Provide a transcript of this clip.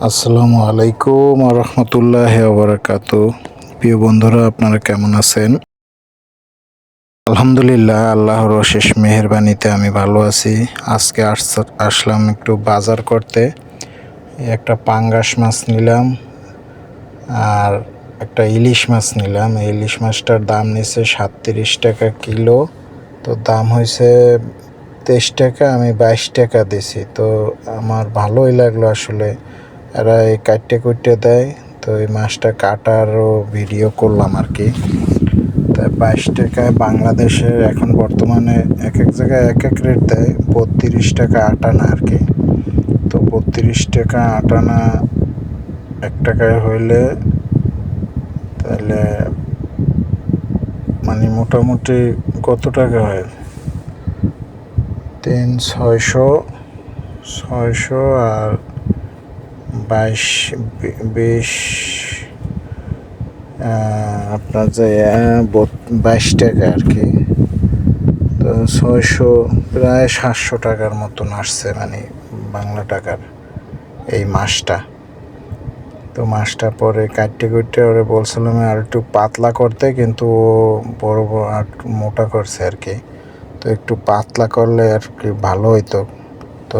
আসসালামু আলাইকুম রহমতুল্লাহ ওবরাকাত প্রিয় বন্ধুরা, আপনারা কেমন আছেন? আলহামদুলিল্লাহ, আল্লাহর অশেষ মেহেরবানিতে আমি ভালো আছি। আজকে আস- আসলাম একটু বাজার করতে। একটা পাঙ্গাস মাছ নিলাম আর একটা ইলিশ মাছ নিলাম। ইলিশ মাছটার দাম নিচ্ছে সাতত্রিশ টাকা কিলো। তো দাম হয়েছে তেইশ টাকা, আমি বাইশ টাকা দিছি তো আমার ভালোই লাগল আসলে। এরা এই কাটতে কুটতে দেয়। তো এই মাছটা কাটারও ভিডিও করলাম আর কি তাই বাইশ টাকায় বাংলাদেশের এখন বর্তমানে এক এক জায়গায় এক এক রেট দেয়। বত্রিশ টাকা আটানা আর কি তো বত্রিশ টাকা আটানা এক টাকায় হইলে তাহলে মানে মোটামুটি কত টাকা হয়? তিন, ছয়শো ছয়শো আর বাইশ বিশ আপনার যে বাইশ টাকা আর কি। তো ছয়শো, প্রায় সাতশো টাকার মতন আসছে মানে বাংলা টাকার এই মাসটা। তো মাছটা পরে কাটতে কুটতে ওরে বলছিলাম আর একটু পাতলা করতে, কিন্তু ও বড় বড় আর মোটা করছে আর কি। তো একটু পাতলা করলে আর কি ভালো হইতো। তো